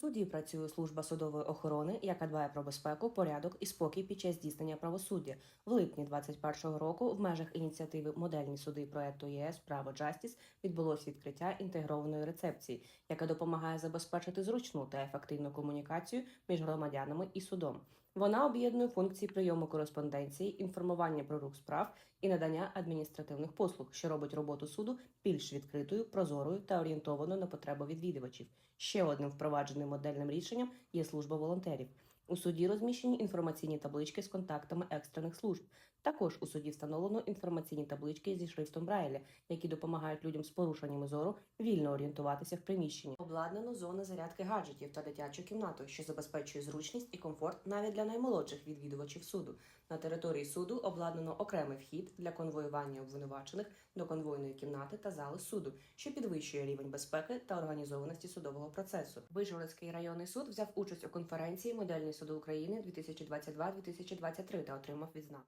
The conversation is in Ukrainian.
Суді працює служба судової охорони, яка дбає про безпеку, порядок і спокій під час здійснення правосуддя. В липні 2021 року в межах ініціативи Модельні суди проекту ЄС Право Джастіс відбулось відкриття інтегрованої рецепції, яка допомагає забезпечити зручну та ефективну комунікацію між громадянами і судом. Вона об'єднує функції прийому кореспонденції, інформування про рух справ і надання адміністративних послуг, що робить роботу суду більш відкритою, прозорою та орієнтованою на потреби відвідувачів. Ще одним впровадженим модельним рішенням є служба волонтерів. У суді розміщені інформаційні таблички з контактами екстрених служб. Також у суді встановлено інформаційні таблички зі шрифтом Брайля, які допомагають людям з порушеннями зору вільно орієнтуватися в приміщенні. Обладнано зони зарядки гаджетів та дитячу кімнату, що забезпечує зручність і комфорт навіть для наймолодших відвідувачів суду. На території суду обладнано окремий вхід для конвоювання обвинувачених до конвойної кімнати та зали суду, що підвищує рівень безпеки та організованості судового процесу. Вижгородський районний суд взяв участь у конференції Модельний суд України 2022-2023 та отримав відзнаку.